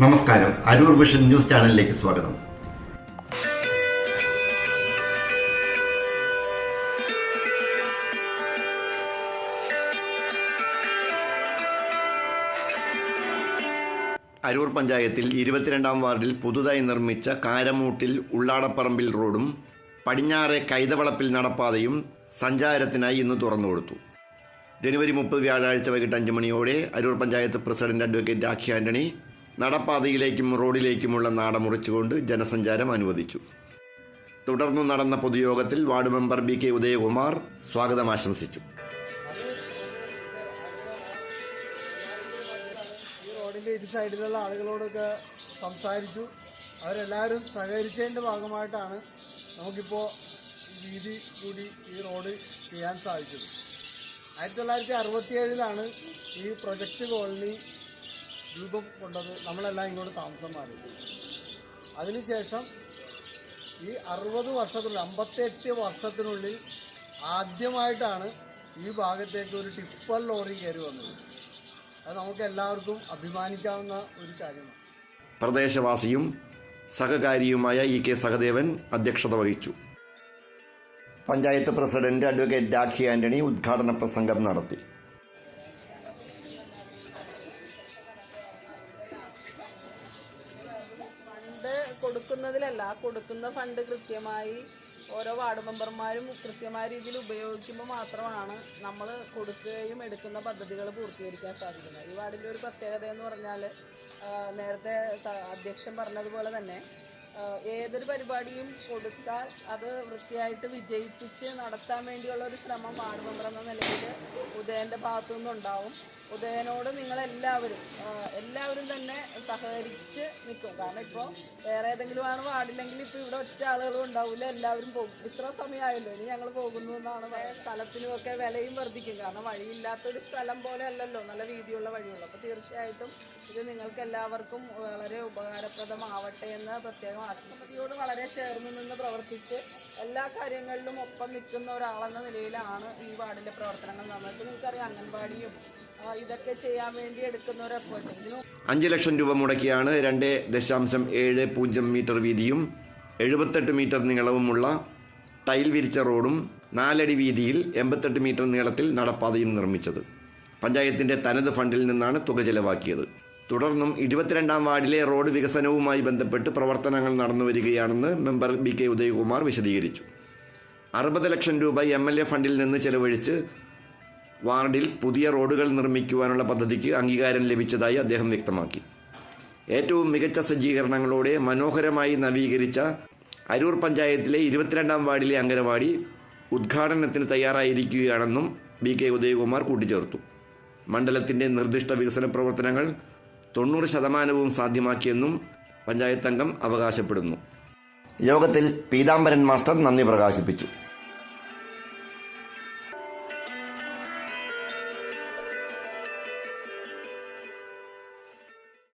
നമസ്കാരം. Aroor vision news ചാനലിലേക്ക് സ്വാഗതം. അരൂർ പഞ്ചായത്തിൽ ഇരുപത്തിരണ്ടാം വാർഡിൽ പുതുതായി നിർമ്മിച്ച കാരമൂട്ടിൽ ഉള്ളാടപ്പറമ്പിൽ റോഡും പടിഞ്ഞാറെ കൈതവളപ്പിൽ നടപ്പാതയും സഞ്ചാരത്തിനായി ഇന്ന് തുറന്നുകൊടുത്തു ജനുവരി മുപ്പത് വ്യാഴാഴ്ച വൈകിട്ട് അഞ്ച് മണിയോടെ അരൂർ പഞ്ചായത്ത് പ്രസിഡന്റ് അഡ്വക്കേറ്റ് രാഖി ആന്റണി നടപ്പാതയിലേക്കും റോഡിലേക്കുമുള്ള നാട മുറിച്ചുകൊണ്ട് ജനസഞ്ചാരം അനുവദിച്ചു. തുടർന്ന് നടന്ന പൊതുയോഗത്തിൽ ward member B K Udayakumar സ്വാഗതം ആശംസിച്ചു. റോഡിന്റെ ഇരു സൈഡിലുള്ള ആളുകളോടൊക്കെ സംസാരിച്ചു. അവരെല്ലാവരും സഹകരിച്ചതിന്റെ ഭാഗമായിട്ടാണ് നമുക്കിപ്പോൾ വീതി കൂടി ഈ റോഡ് ചെയ്യാൻ സാധിച്ചത്. ആയിരത്തി തൊള്ളായിരത്തി അറുപത്തിയേഴിലാണ് ഈ പ്രൊജക്റ്റ് കോളനി രൂപം കൊണ്ടത് നമ്മളെല്ലാം ഇങ്ങോട്ട് താമസം മാറി അതിനുശേഷം ഈ അറുപത് വർഷത്തിനുള്ളിൽ അമ്പത്തെട്ട് വർഷത്തിനുള്ളിൽ ആദ്യമായിട്ടാണ് ഈ ഭാഗത്തേക്ക് ഒരു ടിപ്പർ ലോറി കയറി വന്നത്. അത് നമുക്ക് എല്ലാവർക്കും അഭിമാനിക്കാവുന്ന ഒരു കാര്യമാണ്. പ്രദേശവാസിയും സഹകാരിയുമായ ഇ കെ സഹദേവൻ അധ്യക്ഷത വഹിച്ചു. പഞ്ചായത്ത് പ്രസിഡന്റ് അഡ്വക്കേറ്റ് രാഖി ആന്റണി ഉദ്ഘാടന പ്രസംഗം നടത്തി. ഫണ്ട് കൊടുക്കുന്നതിലല്ല കൊടുക്കുന്ന ഫണ്ട് കൃത്യമായി ഓരോ വാർഡ് മെമ്പർമാരും കൃത്യമായ രീതിയിൽ ഉപയോഗിക്കുമ്പോൾ മാത്രമാണ് നമ്മൾ കൊടുക്കുകയും എടുക്കുന്ന പദ്ധതികൾ പൂർത്തീകരിക്കാൻ സാധിക്കുന്നത്. ഈ വാർഡിന്റെ ഒരു പ്രത്യേകത എന്ന് പറഞ്ഞാൽ നേരത്തെ അധ്യക്ഷൻ പറഞ്ഞതുപോലെ തന്നെ ഏതൊരു പരിപാടിയും കൊടുത്താൽ അത് വൃത്തിയായിട്ട് വിജയിപ്പിച്ച് നടത്താൻ വേണ്ടിയുള്ള ഒരു ശ്രമം വാർഡ് മെമ്പർ എന്ന നിലയിൽ ഉദയന്റെ ഭാഗത്തു നിന്നുണ്ടാവും ഉദയനോട് നിങ്ങളെല്ലാവരും എല്ലാവരും തന്നെ സഹകരിച്ച് നിൽക്കും. കാരണം ഇപ്പോൾ വേറെ ഏതെങ്കിലും ആണ് വാർഡില്ലെങ്കിൽ ഇപ്പോൾ ഇവിടെ ഒറ്റ ആളുകളും ഉണ്ടാവില്ല എല്ലാവരും പോകും. ഇത്ര സമയമായല്ലോ ഇനി ഞങ്ങൾ പോകുന്നു എന്നാണ് സ്ഥലത്തിനുമൊക്കെ വിലയും വർദ്ധിക്കും. കാരണം വഴിയില്ലാത്തൊരു സ്ഥലം പോലെ അല്ലല്ലോ നല്ല വീതിയുള്ള വഴിയുള്ളൂ. അപ്പോൾ തീർച്ചയായിട്ടും ഇത് നിങ്ങൾക്ക് എല്ലാവർക്കും വളരെ ഉപകാരപ്രദമാവട്ടെ എന്ന് പ്രത്യേകം ആശംസയോട് വളരെ ചേർന്ന് നിന്ന് പ്രവർത്തിച്ച് എല്ലാ കാര്യങ്ങളിലും ഒപ്പം നിൽക്കുന്ന ഒരാളെന്ന നിലയിലാണ് ഈ വാർഡിലെ പ്രവർത്തനങ്ങൾ നടന്നത്. നിങ്ങൾക്കറിയാം അംഗൻവാടിയും ഇതൊക്കെ ചെയ്യാൻ വേണ്ടി എടുക്കുന്ന ഒരു എഫേർട്ട് അഞ്ച് ലക്ഷം രൂപ മുടക്കിയാണ് രണ്ട് ദശാംശം ഏഴ് പൂജ്യം മീറ്റർ വീതിയും എഴുപത്തെട്ട് മീറ്റർ നീളവുമുള്ള ടൈൽ വിരിച്ച റോഡും നാലടി വീതിയിൽ എൺപത്തെട്ട് മീറ്റർ നീളത്തിൽ നടപ്പാതയും നിർമ്മിച്ചത്. പഞ്ചായത്തിന്റെ തനത് ഫണ്ടിൽ നിന്നാണ് തുക ചെലവാക്കിയത്. തുടർന്നും ഇരുപത്തിരണ്ടാം വാർഡിലെ റോഡ് വികസനവുമായി ബന്ധപ്പെട്ട് പ്രവർത്തനങ്ങൾ നടന്നു വരികയാണെന്ന് മെമ്പർ ബി കെ ഉദയകുമാർ വിശദീകരിച്ചു. അറുപത് ലക്ഷം രൂപ എം എൽ എ ഫണ്ടിൽ നിന്ന് ചെലവഴിച്ച് വാർഡിൽ പുതിയ റോഡുകൾ നിർമ്മിക്കുവാനുള്ള പദ്ധതിക്ക് അംഗീകാരം ലഭിച്ചതായി അദ്ദേഹം വ്യക്തമാക്കി. ഏറ്റവും മികച്ച സജ്ജീകരണങ്ങളോടെ മനോഹരമായി നവീകരിച്ച അരൂർ പഞ്ചായത്തിലെ ഇരുപത്തിരണ്ടാം വാർഡിലെ അംഗനവാടി ഉദ്ഘാടനത്തിന് തയ്യാറായിരിക്കുകയാണെന്നും ബി കെ ഉദയകുമാർ കൂട്ടിച്ചേർത്തു. മണ്ഡലത്തിന്റെ നിർദ്ദിഷ്ട വികസന പ്രവർത്തനങ്ങൾ തൊണ്ണൂറ് ശതമാനവും സാധ്യമാക്കിയെന്നും പഞ്ചായത്ത് അംഗം അവകാശപ്പെടുന്നു. യോഗത്തിൽ പീതാംബരൻ മാസ്റ്റർ നന്ദി പ്രകാശിപ്പിച്ചു.